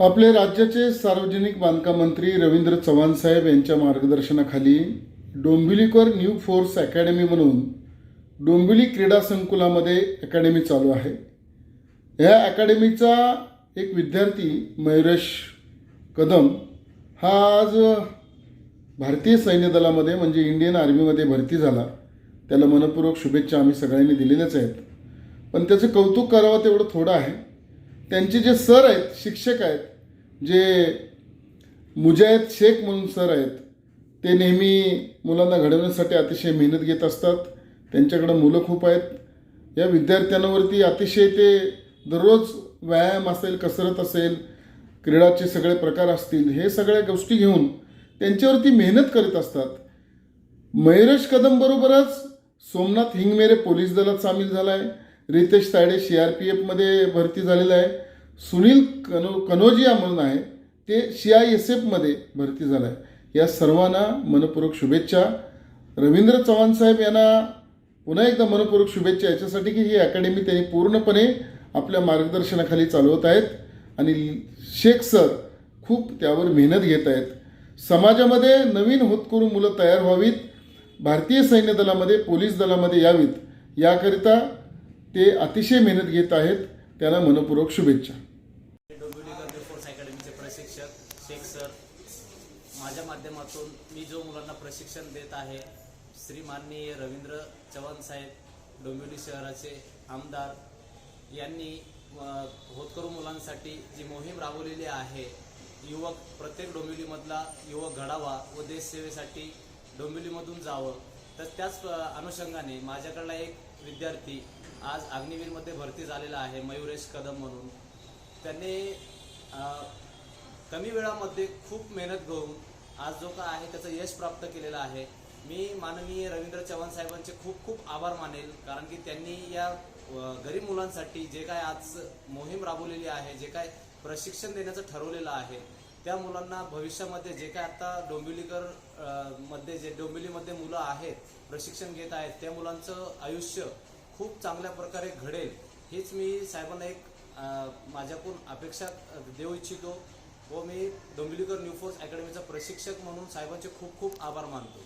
आपले राज्याचे सार्वजनिक बांधकाम मंत्री रवींद्र चव्हाण साहेब यांच्या मार्गदर्शनाखाली डोंबिवलीकर न्यू फोर्स अकॅडमी म्हणून डोंबिवली क्रीडा संकुलामध्ये अकॅडमी चालू आहे. ह्या अकॅडमीचा एक विद्यार्थी मयुरेश कदम हा आज भारतीय सैन्य दलामध्ये म्हणजे इंडियन आर्मीमध्ये भरती झाला. त्याला मनपूर्वक शुभेच्छा आम्ही सगळ्यांनी दिलेल्याच आहेत. पण त्याचं कौतुक करावं तेवढं थोडं आहे. त्यांचे जे सर आहेत शिक्षक आहेत जे मुजाहिद शेख म्हणून सर आहेत ते नेहमी मुलांना घडवण्यासाठी अतिशय मेहनत घेत असतात. त्यांच्याकडं मुलं खूप आहेत. या विद्यार्थ्यांवरती अतिशय ते दररोज व्यायाम असेल कसरत असेल क्रीडाचे सगळे प्रकार असतील हे सगळ्या गोष्टी घेऊन त्यांच्यावरती मेहनत करत असतात. मयुरेश कदम बरोबरच सोमनाथ हिंगमेरे पोलीस दलात सामील झाला आहे Ritesh Tayade C R P एफमध्ये भरती झालेला आहे. सुनील कनो कनोजिया म्हणून आहे. ते सी आय एस एफमध्ये भरती झाला आहे या सर्वांना मनपूर्वक शुभेच्छा. रवींद्र चव्हाण साहेब यांना पुन्हा एकदा मनपूर्वक शुभेच्छा. याच्यासाठी की ही अकॅडमी त्यांनी पूर्णपणे आपल्या मार्गदर्शनाखाली चालवत आहेत. आणि शेख सर खूप त्यावर मेहनत घेत आहेत. समाजामध्ये नवीन होतकरू मुलं तयार व्हावीत भारतीय सैन्य दलामध्ये पोलीस दलामध्ये यावीत याकरिता ते अतिशय मेहनत घेत आहेत. त्याला मनपूर्वक शुभेच्छा. अकॅडमीचे प्रशिक्षक शेख सर माझ्या माध्यमातून मी जो मुलांना प्रशिक्षण देत आहे श्री माननीय रवींद्र चव्हाण साहेब डोंबिवली शहराचे आमदार यांनी होतकरू मुलांसाठी जी मोहीम राबवलेली आहे युवक प्रत्येक डोंबिवलीमधला युवक घडावा व देशसेवेसाठी डोंबिवलीमधून जावं. तर त्याच अनुषंगाने माझ्याकडला एक विद्यार्थी आज अग्निवीरमध्ये भरती झालेला आहे मयुरेश कदम म्हणून. त्यांनी कमी वेळामध्ये खूप मेहनत घेऊन आज जो का आहे त्याचं यश प्राप्त केलेलं आहे. मी माननीय रवींद्र चव्हाण साहेबांचे खूप खूप आभार मानेल कारण की त्यांनी या गरीब मुलांसाठी जे काय आज मोहीम राबवलेली आहे जे काय प्रशिक्षण देण्याचं ठरवलेलं आहे. त्या मुलांना भविष्यामध्ये जे काय आता डोंबिवलीकरमध्ये जे डोंबिवलीमध्ये मुलं आहेत प्रशिक्षण घेत आहेत त्या मुलांचं आयुष्य खूप चांगल्या प्रकारे घडेल हेच मी साहेबांना एक माझ्याकडून अपेक्षा देऊ इच्छितो व मी डोंबिवलीकर न्यू फोर्स अकॅडमीचा प्रशिक्षक म्हणून साहेबांचे खूप खूप आभार मानतो.